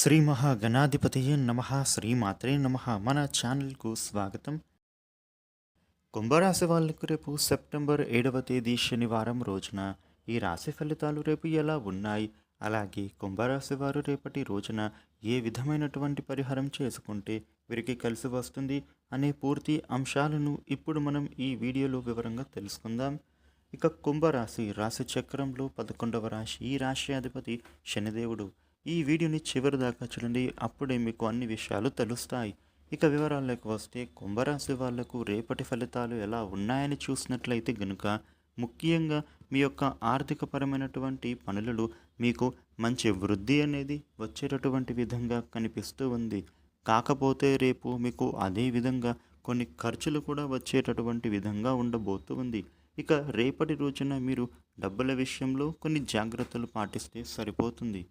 శ్రీ మహాగణాధిపతియే నమ శ్రీమాత్రే నమ. మన ఛానల్కు స్వాగతం. కుంభరాశి వాళ్ళకు రేపు సెప్టెంబర్ ఏడవ తేదీ శనివారం రోజున ఈ రాశి ఫలితాలు రేపు ఎలా ఉన్నాయి? అలాగే కుంభరాశి వారు రేపటి రోజున ఏ విధమైనటువంటి పరిహారం చేసుకుంటే వీరికి కలిసి వస్తుంది అనే పూర్తి అంశాలను ఇప్పుడు మనం ఈ వీడియోలో వివరంగా తెలుసుకుందాం. ఇక కుంభరాశి రాశి చక్రంలో పదకొండవ రాశి. ఈ రాశి అధిపతి శనిదేవుడు. ఈ వీడియోని చివరి దాకా చూడండి. అప్పుడే మీకు అన్ని విషయాలు తెలుస్తాయి. ఇక వివరాల్లోకి వస్తే కుంభరాశి వాళ్ళకు రేపటి ఫలితాలు ఎలా ఉన్నాయని చూసినట్లయితే గనుక ముఖ్యంగా మీ యొక్క ఆర్థికపరమైనటువంటి పనులలో మీకు మంచి వృద్ధి అనేది వచ్చేటటువంటి విధంగా కనిపిస్తూ ఉంది. కాకపోతే రేపు మీకు అదే విధంగా కొన్ని ఖర్చులు కూడా వచ్చేటటువంటి విధంగా ఉండబోతూ ఉంది. ఇక రేపటి రోజున మీరు డబ్బుల విషయంలో కొన్ని జాగ్రత్తలు పాటిస్తే సరిపోతుంది.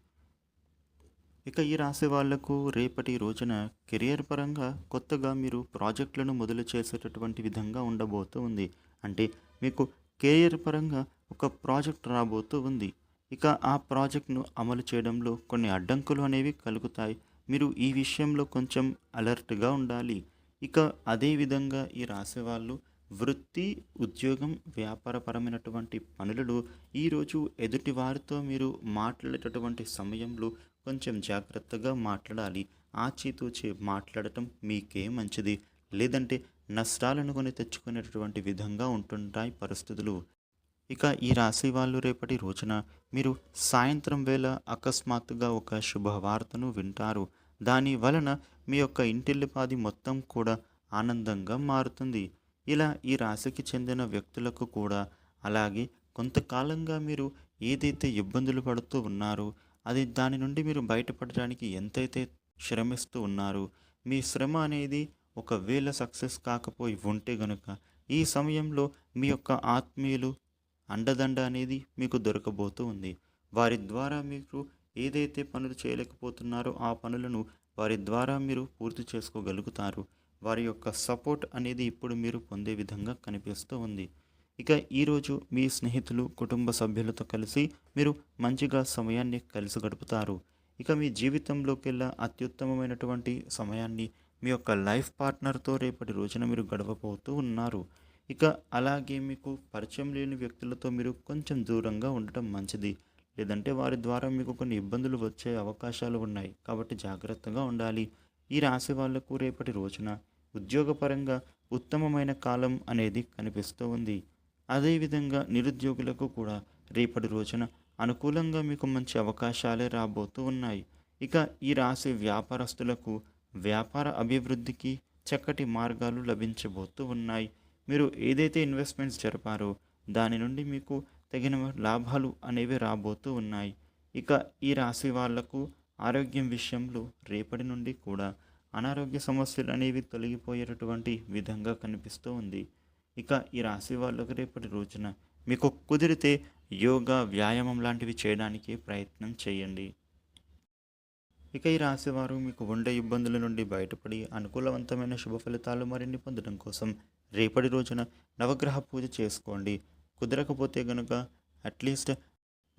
ఇక ఈ రాసే వాళ్ళకు రేపటి రోజున కెరియర్ పరంగా కొత్తగా మీరు ప్రాజెక్టులను మొదలు చేసేటటువంటి విధంగా ఉండబోతూ ఉంది. అంటే మీకు కెరియర్ పరంగా ఒక ప్రాజెక్ట్ రాబోతూ ఉంది. ఇక ఆ ప్రాజెక్ట్ను అమలు చేయడంలో కొన్ని అడ్డంకులు అనేవి కలుగుతాయి. మీరు ఈ విషయంలో కొంచెం అలర్ట్గా ఉండాలి. ఇక అదేవిధంగా ఈ రాసేవాళ్ళు వృత్తి ఉద్యోగం వ్యాపారపరమైనటువంటి పనులలో ఈరోజు ఎదుటి వారితో మీరు మాట్లాడేటటువంటి సమయంలో కొంచెం జాగ్రత్తగా మాట్లాడాలి. ఆచితూచి మాట్లాడటం మీకే మంచిది. లేదంటే నష్టాలను కొని తెచ్చుకునేటటువంటి విధంగా ఉంటుంటాయి పరిస్థితులు. ఇక ఈ రాశి వాళ్ళు రేపటి రోజున మీరు సాయంత్రం వేళ అకస్మాత్తుగా ఒక శుభవార్తను వింటారు. దాని వలన మీ యొక్క ఇంటిల్లిపాది మొత్తం కూడా ఆనందంగా మారుతుంది. ఇలా ఈ రాశికి చెందిన వ్యక్తులకు కూడా అలాగే కొంతకాలంగా మీరు ఏదైతే ఇబ్బందులు పడుతూ ఉన్నారో అది దాని నుండి మీరు బయటపడడానికి ఎంతైతే శ్రమిస్తూ ఉన్నారు మీ శ్రమ అనేది ఒకవేళ సక్సెస్ కాకపోయి ఉంటే గనుక ఈ సమయంలో మీ యొక్క ఆత్మీయులు అండదండ అనేది మీకు దొరకబోతూ ఉంది. వారి ద్వారా మీకు ఏదైతే పనులు చేయలేకపోతున్నారో ఆ పనులను వారి ద్వారా మీరు పూర్తి చేసుకోగలుగుతారు. వారి యొక్క సపోర్ట్ అనేది ఇప్పుడు మీరు పొందే విధంగా కనిపిస్తూ ఉంది. ఇక ఈరోజు మీ స్నేహితులు కుటుంబ సభ్యులతో కలిసి మీరు మంచిగా సమయాన్ని కలిసి గడుపుతారు. ఇక మీ జీవితంలోకెల్లా అత్యుత్తమమైనటువంటి సమయాన్ని మీ యొక్క లైఫ్ పార్ట్నర్తో రేపటి రోజున మీరు గడవబోతూ ఉన్నారు. ఇక అలాగే మీకు పరిచయం లేని వ్యక్తులతో మీరు కొంచెం దూరంగా ఉండటం మంచిది. లేదంటే వారి ద్వారా మీకు కొన్ని ఇబ్బందులు వచ్చే అవకాశాలు ఉన్నాయి. కాబట్టి జాగ్రత్తగా ఉండాలి. ఈ రాశి వాళ్ళకు రేపటి రోజున ఉద్యోగపరంగా ఉత్తమమైన కాలం అనేది కనిపిస్తూ ఉంది. అదేవిధంగా నిరుద్యోగులకు కూడా రేపటి రోజున అనుకూలంగా మీకు మంచి అవకాశాలే రాబోతూ ఉన్నాయి. ఇక ఈ రాశి వ్యాపారస్తులకు వ్యాపార అభివృద్ధికి చక్కటి మార్గాలు లభించబోతూ ఉన్నాయి. మీరు ఏదైతే ఇన్వెస్ట్మెంట్స్ జరిపారో దాని నుండి మీకు తగిన లాభాలు అనేవి రాబోతూ ఉన్నాయి. ఇక ఈ రాశి వాళ్ళకు ఆరోగ్యం విషయంలో రేపటి నుండి కూడా అనారోగ్య సమస్యలు అనేవి తొలగిపోయేటటువంటి విధంగా కనిపిస్తూ ఉంది. ఇక ఈ రాశి వాళ్ళకు రేపటి రోజున మీకు కుదిరితే యోగా వ్యాయామం లాంటివి చేయడానికి ప్రయత్నం చేయండి. ఇక ఈ రాశివారు మీకు ఉండే ఇబ్బందుల నుండి బయటపడి అనుకూలవంతమైన శుభ ఫలితాలు మరిన్ని పొందడం కోసం రేపటి రోజున నవగ్రహ పూజ చేసుకోండి. కుదరకపోతే గనుక అట్లీస్ట్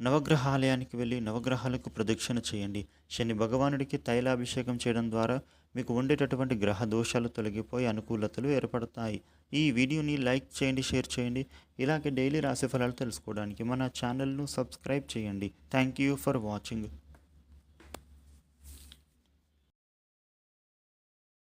నవగ్రహాలయానికి వెళ్ళి నవగ్రహాలకు ప్రదక్షిణ చేయండి. శని భగవానుడికి తైలాభిషేకం చేయడం ద్వారా మీకు ఉండేటటువంటి గ్రహ దోషాలు తొలగిపోయి అనుకూలతలు ఏర్పడతాయి. ఈ వీడియోని లైక్ చేయండి షేర్ చేయండి. ఇలాగే డైలీ రాశి ఫలాలు తెలుసుకోవడానికి మన ఛానల్ను సబ్స్క్రైబ్ చేయండి. Thank you for watching.